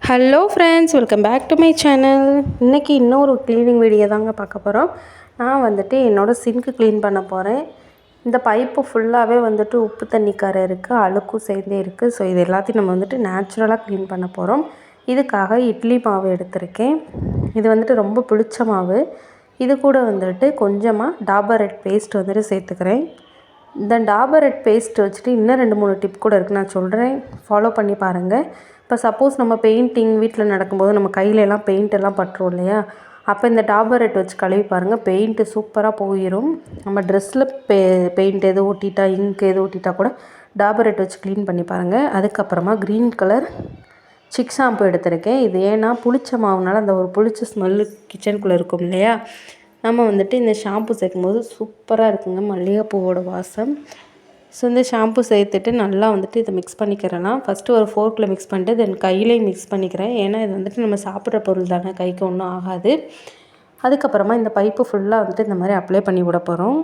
Hello friends welcome back to my channel இன்றைக்கி இன்னொரு cleaning video தாங்க பார்க்க போகிறோம் நான் வந்துட்டு என்னோடய சிங்க்கு க்ளீன் பண்ண போகிறேன் இந்த பைப்பு ஃபுல்லாகவே வந்துட்டு உப்பு தண்ணி கரை இருக்குது அழுக்கும் சேர்ந்தே இருக்குது ஸோ இது எல்லாத்தையும் நம்ம வந்துட்டு நேச்சுரலாக க்ளீன் பண்ண போகிறோம் இதுக்காக இட்லி மாவு எடுத்திருக்கேன். இது வந்துட்டு ரொம்ப புளிச்ச மாவு. இது கூட வந்துட்டு கொஞ்சமாக டாபர் ரெட் பேஸ்ட் வந்துட்டு சேர்த்துக்கிறேன். இந்த டாபர் ரெட் பேஸ்ட் வச்சுட்டு இன்னும் ரெண்டு மூணு டிப் கூட இருக்குது நான் சொல்கிறேன் ஃபாலோ பண்ணி பாருங்கள் இப்போ சப்போஸ் நம்ம பெயிண்டிங் வீட்டில் நடக்கும்போது நம்ம கையிலலாம் பெயிண்ட் எல்லாம் பட்டுரும் இல்லையா? அப்போ இந்த டாபர் ரெட் வச்சு கழுவி பாருங்கள் பெயிண்ட்டு சூப்பராக போயிடும் நம்ம ட்ரெஸ்ஸில் பெ பெயிண்ட் எது ஒட்டிட்டா இங்க் எது ஒட்டிட்டா கூட டாபர் ரெட் வச்சு க்ளீன் பண்ணி பாருங்கள் அதுக்கப்புறமா க்ரீன் கலர் சிக் ஷாம்பு எடுத்திருக்கேன். இது ஏன்னா புளிச்ச மாவுனால அந்த ஒரு புளிச்ச ஸ்மெல்லு கிச்சனுக்குள்ளே இருக்கும் இல்லையா? நம்ம வந்துட்டு இந்த ஷாம்பு சேர்க்கும்போது சூப்பராக இருக்குங்க மல்லிகைப்பூவோட வாசம். ஸோ இந்த ஷாம்பு சேர்த்துட்டு நல்லா வந்துட்டு இதை மிக்ஸ் பண்ணிக்கிறேன்னா ஃபஸ்ட்டு ஒரு ஃபோர்க்கில் மிக்ஸ் பண்ணிட்டு தென் கையிலையும் மிக்ஸ் பண்ணிக்கிறேன். ஏன்னா இது வந்துட்டு நம்ம சாப்பிட்ற பொருள் தானே கைக்கு ஒன்றும் ஆகாது. அதுக்கப்புறமா இந்த பைப்பு ஃபுல்லாக வந்துட்டு இந்த மாதிரி அப்ளை பண்ணி விட போகிறோம்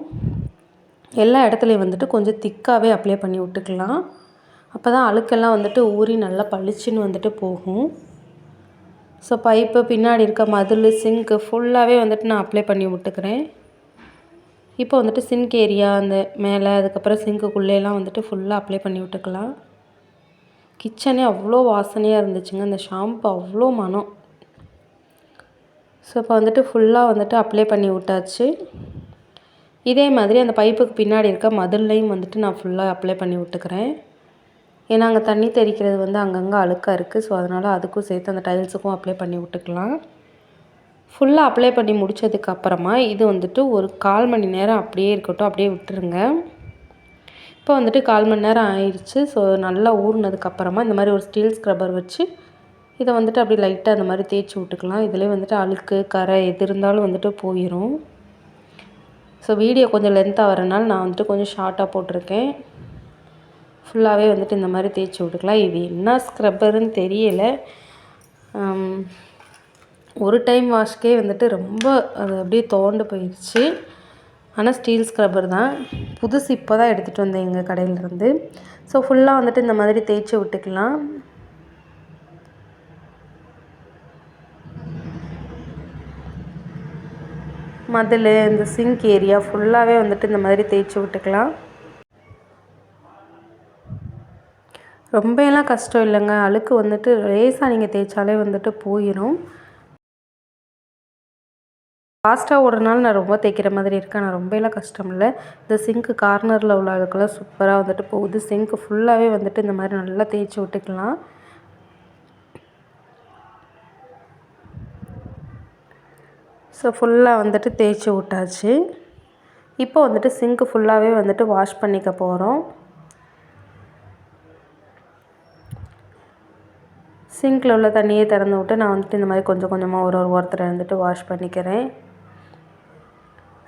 எல்லா இடத்துலையும் வந்துட்டு கொஞ்சம் திக்காகவே அப்ளை பண்ணி விட்டுக்கலாம். அப்போ தான் அழுக்கெல்லாம் வந்துட்டு ஊறி நல்லா பளிச்சுன்னு வந்துட்டு போகும். ஸோ பைப்பு பின்னாடி இருக்க மதில் சிங்க்கு ஃபுல்லாகவே வந்துட்டு நான் அப்ளை பண்ணி விட்டுக்கிறேன். இப்போ வந்துட்டு சிங்க் ஏரியா அந்த மேலே அதுக்கப்புறம் சிங்க்குள்ளேலாம் வந்துட்டு ஃபுல்லாக அப்ளை பண்ணி விட்டுக்கலாம். கிச்சனே அவ்வளோ வாசனையாக இருந்துச்சுங்க. அந்த ஷாம்பு அவ்வளோ மனம். ஸோ இப்போ வந்துட்டு ஃபுல்லாக வந்துட்டு அப்ளை பண்ணி விட்டாச்சு. இதே மாதிரி அந்த பைப்புக்கு பின்னாடி இருக்க மதுள்லையும் வந்துட்டு நான் ஃபுல்லாக அப்ளை பண்ணி விட்டுக்கிறேன். ஏன்னா அங்கே தண்ணி தெளிக்கிறது வந்து அங்கங்கே அழுக்காக இருக்குது ஸோ அதனால் அதுக்கும் சேர்த்து அந்த டைல்ஸுக்கும் அப்ளை பண்ணி விட்டுக்கலாம். ஃபுல்லாக அப்ளை பண்ணி முடித்ததுக்கப்புறமா இது வந்துட்டு ஒரு கால் மணி நேரம் அப்படியே இருக்கட்டும். அப்படியே விட்டுருங்க. இப்போ வந்துட்டு கால் மணி நேரம் ஆயிடுச்சு ஸோ நல்லா ஊறினதுக்கப்புறமா இந்த மாதிரி ஒரு ஸ்டீல் ஸ்க்ரப்பர் வச்சு இதை வந்துட்டு அப்படி லைட்டாக அந்த மாதிரி தேய்ச்சி விட்டுக்கலாம். இதிலே வந்துட்டு அழுக்கு கரை எது இருந்தாலும் வந்துட்டு போயிடும் ஸோ வீடியோ கொஞ்சம் லென்த்தாக வரனால நான் வந்துட்டு கொஞ்சம் ஷார்ட்டாக போட்டிருக்கேன். ஃபுல்லாகவே வந்துட்டு இந்த மாதிரி தேய்ச்சி விட்டுக்கலாம். இது என்ன ஸ்க்ரப்பருன்னு தெரியலை. ஒரு டைம் வாஷ்க்கே வந்துட்டு ரொம்ப அது அப்படியே தோண்டு போயிடுச்சு ஆனால் ஸ்டீல் ஸ்க்ரப்பர் தான். புதுசு இப்போ தான் எடுத்துகிட்டு வந்தேன் எங்கள் கடையிலேருந்து. ஸோ ஃபுல்லாக வந்துட்டு இந்த மாதிரி தேய்ச்சி விட்டுக்கலாம். மதில் இந்த சிங்க் ஏரியா ஃபுல்லாகவே வந்துட்டு இந்த மாதிரி தேய்ச்சி விட்டுக்கலாம். ரொம்ப எல்லாம் கஷ்டம் இல்லைங்க. அழுக்கு வந்துட்டு லேசாக நீங்கள் தேய்ச்சாலே வந்துட்டு போயிடும் ஃபாஸ்ட்டாக ஓடுறனால நான் ரொம்ப தேய்க்கிற மாதிரி இருக்கேன். நான் ரொம்ப எல்லாம் கஷ்டம் இல்லை. இந்த சிங்க்கு கார்னரில் உள்ள அழுக்கெல்லாம் சூப்பராக வந்துட்டு போகுது. சிங்க்கு ஃபுல்லாகவே வந்துட்டு இந்த மாதிரி நல்லா தேய்ச்சி விட்டுக்கலாம். ஸோ ஃபுல்லாக வந்துட்டு தேய்ச்சி விட்டாச்சு. இப்போ வந்துட்டு சிங்க்கு ஃபுல்லாகவே வந்துட்டு வாஷ் பண்ணிக்க போகிறோம் சிங்கில் உள்ள தண்ணியை திறந்து விட்டு நான் வந்துட்டு இந்த மாதிரி கொஞ்சம் கொஞ்சமாக ஒரு ஒரு ஒருத்தரை வந்துட்டு வாஷ் பண்ணிக்கிறேன்.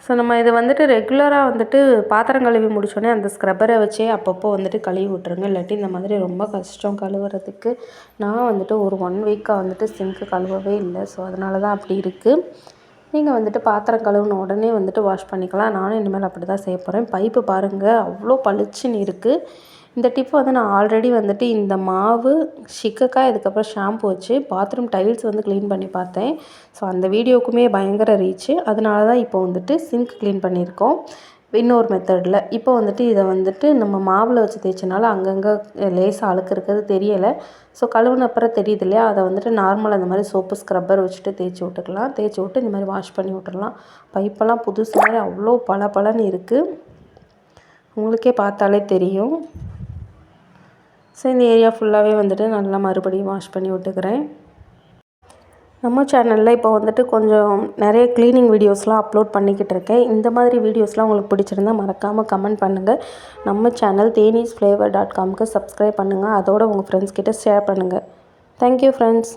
ஸோ நம்ம இது வந்துட்டு ரெகுலராக வந்துட்டு பாத்திரம் கழுவி முடிச்சோடனே அந்த ஸ்க்ரப்பரை வச்சே அப்பப்போ வந்துட்டு கழுவி விட்ருங்க இல்லாட்டி இந்த மாதிரி ரொம்ப கஷ்டம் கழுவுறதுக்கு. நான் வந்துட்டு ஒரு ஒன் வீக்காக வந்துட்டு சிங்க்கு கழுவவே இல்லை. ஸோ அதனால தான் அப்படி இருக்குது நீங்கள் வந்துட்டு பாத்திரம் கழுவுன உடனே வந்துட்டு வாஷ் பண்ணிக்கலாம். நானும் இனிமேல் அப்படி தான் செய்ய போகிறேன் பைப்பு பாருங்கள் அவ்வளோ பளிச்சுன்னு இருக்குது இந்த டிப் வந்து நான் ஆல்ரெடி வந்துட்டு இந்த மாவு சிக்கக்காய் இதுக்கப்புறம் ஷாம்பு வச்சு பாத்ரூம் டைல்ஸ் வந்து க்ளீன் பண்ணி பார்த்தேன். ஸோ அந்த வீடியோக்குமே பயங்கர ரீச்சு. அதனால தான் இப்போ வந்துட்டு சிங்க் க்ளீன் பண்ணியிருக்கோம். இன்னொரு மெத்தடில். இப்போ வந்துட்டு இதை வந்துட்டு நம்ம மாவில் வச்சு தேய்ச்சனால அங்கங்கே லேசாக அழுக்கு இருக்கிறது தெரியலை. ஸோ கழுவுன அப்புறம் தெரியுது இல்லையா? அதை வந்துட்டு நார்மலாக அந்த மாதிரி சோப்பு ஸ்க்ரப்பர் வச்சுட்டு தேய்ச்சி விட்டுக்கலாம். தேய்ச்சி விட்டு இந்த மாதிரி வாஷ் பண்ணி விட்டுடலாம் பைப்பெல்லாம் புதுசு மாதிரி அவ்வளோ பல பலன்னு இருக்குது உங்களுக்கே பார்த்தாலே தெரியும். ஸோ இந்த ஏரியா ஃபுல்லாகவே வந்துட்டு நல்லா மறுபடியும் வாஷ் பண்ணி விட்டுக்கிறேன். நம்ம சேனலில் இப்போ வந்துட்டு கொஞ்சம் நிறைய க்ளீனிங் வீடியோஸ்லாம் அப்லோட் பண்ணிக்கிட்டு இருக்கேன். இந்த மாதிரி வீடியோஸ்லாம் உங்களுக்கு பிடிச்சிருந்தா மறக்காமல் கமெண்ட் பண்ணுங்கள் நம்ம சேனல் தேனீஸ் ஃப்ளேவர் டாட் காம்க்கு சப்ஸ்கிரைப் பண்ணுங்கள் அதோட உங்கள் ஃப்ரெண்ட்ஸ் கிட்டே ஷேர் பண்ணுங்கள் தேங்க்யூ ஃப்ரெண்ட்ஸ்